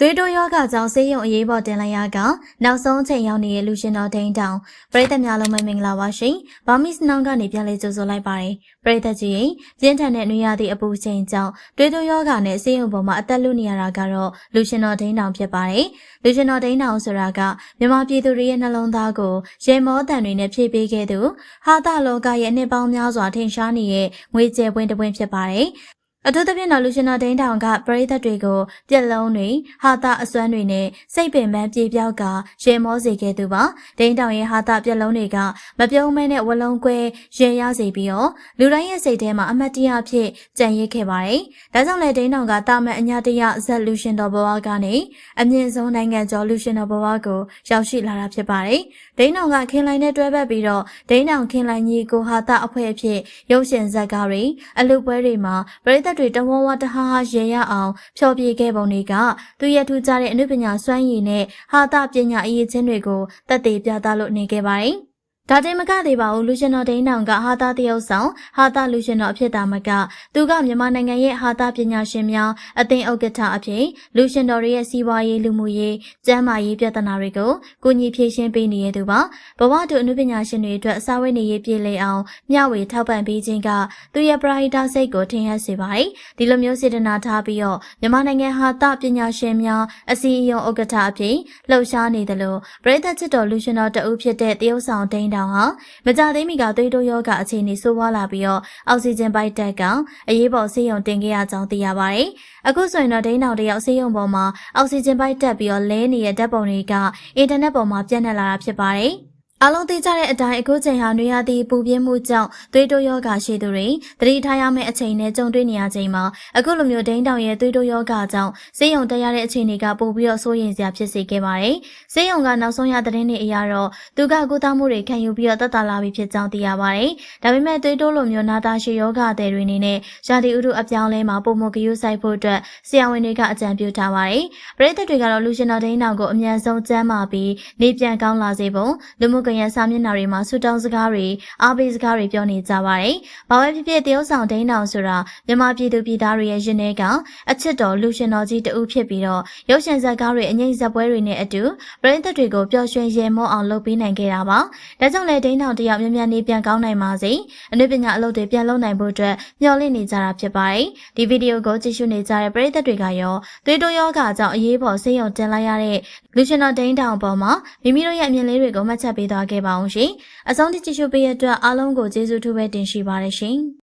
သွေးတိုးယောဂကြောင့်ဆေးရုံအရေးပေါ်တင်လိုက်ရကနောက်ဆုံးအချိန်ရောက်နေတဲ့လူရှင်တော်ဒိန်းတောင်ပရိသတ်များလုံးမင်္ဂလာပါရှင်။ဘာမစ်နောင်ကနေပြန်လေးကြိုဆိုလိုက်ပါတယ်။ပရိသတ်ကြီးရင်ပြင်းထန်တဲ့နှွေရသည့်အပူချိန်ကြောင့်သွေးတိုးယောဂနဲ့ဆေးရုံပေါ်မှာအသက်လုနေရတာကတော့လူရှင်တော်ဒိန်းတောင်ဖြစ်ပါတယ်။လူရှင်တော်ဒိန်းတောင်ဆိုတာကမြန်မာပြည်သူတွေရဲ့နှလုံးသားကိုရေမောတန်တွေနဲ့ဖြည့်ပေးခဲ့သူဟာတာလောကရဲ့နှစ်ပေါင်းများစွာထင်ရှားနေတဲ့ငွေကျဲပွင့်တစ်ပွင့်ဖြစ်ပါတယ်။ အထူးသဖြင့်တော့လူရှင်တော်ဒိန်းတောင်ကပရိသတ်တွေကိုပြက်လုံးတွေဟာတာအစွမ်းတွေနဲ့စိတ်ပင်ပန်းပြေပြောက်ကရေမောစေခဲ့သူပါဒိန်းတောင်ရဲ့ဟာတာပြက်လုံးတွေကမပြုံးမဲနဲ့ဝလုံးကွဲရေရစေပြီးတော့လူတိုင်းရဲ့စိတ်ထဲမှာအမတ်တရားဖြစ်ကြံ့ရစ်ခဲ့ပါတယ်ဒါကြောင့်လေဒိန်းတောင်ကတာမန်အညာတရဇက်လူရှင်တော်ဘဝကနေအမြင့်ဆုံးနိုင်ငံကျော်လူရှင်တော်ဘဝကိုရောက်ရှိလာတာဖြစ်ပါတယ်ဒိန်းတောင်ကခင်လိုင်းနဲ့တွဲဘက်ပြီးတော့ဒိန်းတောင်ခင်လိုင်းကြီးကိုဟာတာအဖွဲ့အဖြစ်ရုပ်ရှင်ဇက်ကားတွေအလူပွဲတွေမှာပရိသတ်တွေတဝဝတဟားဟာရေရအောင်ဖျော်ဖြေခဲ့ပုံတွေကသူရဲ့ထူးခြားတဲ့အနုပညာစွမ်းရည်နဲ့ဟာတာပညာအရေးချင်းတွေကိုတက်တည်ပြသလို့နေခဲ့ပါတယ်။ ဒါတင်မကသေးပါဘူးလူရှင်တော်ဒိန်းတောင်ကဟာတာတရုပ်ဆောင်ဟာတာလူရှင်တော်အဖြစ်တာမကသူကမြန်မာနိုင်ငံရဲ့ဟာတာပညာရှင်များအသင်းဥက္ကဋ္ဌအဖြစ်လူရှင်တော်ရဲ့စီးပွားရေးလူမှုရေးကျန်းမာရေးပြဿနာတွေကိုကိုညီဖြေရှင်းပေးနေရသူပါဘဝတူအနုပညာရှင်တွေအတွက်အစာဝတ်နေရေးပြည်လည်အောင်မျှဝေထောက်ပံ့ပေးခြင်းကသူရဲ့ပရာဟိတစိတ်ကိုထင်ဟပ်စေပါတယ်ဒီလိုမျိုးစေတနာထားပြီးတော့မြန်မာနိုင်ငံဟာတာပညာရှင်များအစည်းအရုံးဥက္ကဋ္ဌအဖြစ်လှုပ်ရှားနေတယ်လို့ပြည်သက်ချစ်တော်လူရှင်တော်တဦးဖြစ်တဲ့တရုတ်ဆောင်ဒိန်းတောင်ဟာမကြသေးမီကသွေးတိုးယောဂအခြေအနေဆိုးဝါးလာပြီးတော့အောက်ဆီဂျင်ပိုက်တက်ကောင်အရေးပေါ်ဆေးရုံတင်ခဲ့ရကြောင်းသိရပါတယ်။အခုဆိုရင်တော့ဒိန်းတောင်တယောက်ဆေးရုံပေါ်မှာအောက်ဆီဂျင်ပိုက်တက်ပြီးတော့လဲနေတဲ့ဓာတ်ပုံတွေကအင်တာနက်ပေါ်မှာပြန့်နှံ့လာတာဖြစ်ပါတယ်။ အလုံးသိကြတဲ့အတိုင်းအခုချိန်ဟာနွေရာသီပူပြင်းမှုကြောင့်သွေးတိုးယောဂရှိသူတွေသတိထားရမယ့်အချိန်နဲ့ကြုံတွေ့နေရချိန်မှာအခုလိုမျိုးဒိန်းတောင်ရဲ့သွေးတိုးယောဂကြောင့်ဆေးရုံတက်ရတဲ့အခြေအနေကပိုပြီးတော့စိုးရိမ်စရာဖြစ်စေခဲ့ပါတယ်။ဆေးရုံကနောက်ဆုံးရသတင်းတွေအရတော့သူကကုသမှုတွေခံယူပြီးတော့တက်တာလာပြီဖြစ်ကြောင်းသိရပါတယ်။ဒါပေမဲ့သွေးတိုးလိုမျိုးနာတာရှည်ယောဂတဲ့တွေအနေနဲ့ရာသီဥတုအပြောင်းလဲမှာပုံမကယူဆိုင်ဖို့အတွက်ဆရာဝန်တွေကအကြံပြုထားပါတယ်။ပရိသတ်တွေကတော့လူရှင်တော်ဒိန်းတောင်ကိုအမြန်ဆုံးကျန်းမာပြီးနေပြန်ကောင်းလာစေဖို့လူမှုကွန်ရက်စာမျက်နှာတွေမှာဆူတောင်းစကားတွေအားပေးစကားတွေပြောနေကြပါတယ်။ဘာပဲဖြစ်ဖြစ်တရုတ်ဆောင်ဒိန်းတောင်ဆိုတာမြန်မာပြည်သူပြည်သားတွေရဲ့ရင်ထဲကအချစ်တော်လူရှင်တော်ကြီးတဦးဖြစ်ပြီးတော့ရုပ်ရှင်ဇာတ်ကားတွေအငိမ့်ဇက်ပွဲတွေနဲ့အတူပရိသတ်တွေကိုပျော်ရွှင်ရဲမောအောင်လုပ်ပေးနိုင်ခဲ့တာပါ။ဒါကြောင့်လည်းဒိန်းတောင်တယောက်မြန်မြန်နေပြန်ကောင်းနိုင်ပါစေ။အနုပညာအလုပ်တွေပြန်လုပ်နိုင်ဖို့အတွက်မျှော်လင့်နေကြတာဖြစ်ပါတယ်။ဒီဗီဒီယိုကိုကြည့်ရှုနေကြတဲ့ပရိသတ်တွေကရောသွေးတိုးယောဂကြောင့်အရေးပေါ်ဆေးရုံတင်လိုက်ရတဲ့လူရှင်တော်ဒိန်းတောင်ပေါ်မှာမိမိတို့ရဲ့အမြင်လေးတွေကိုမှတ်ချက်ပေးသွားခဲ့ပါအောင်ရှင်။အဆုံးထိကြည့်ရှုပေးရတဲ့အတွက်အားလုံးကိုကျေးဇူးထူးပဲတင်ရှိပါတယ်ရှင်။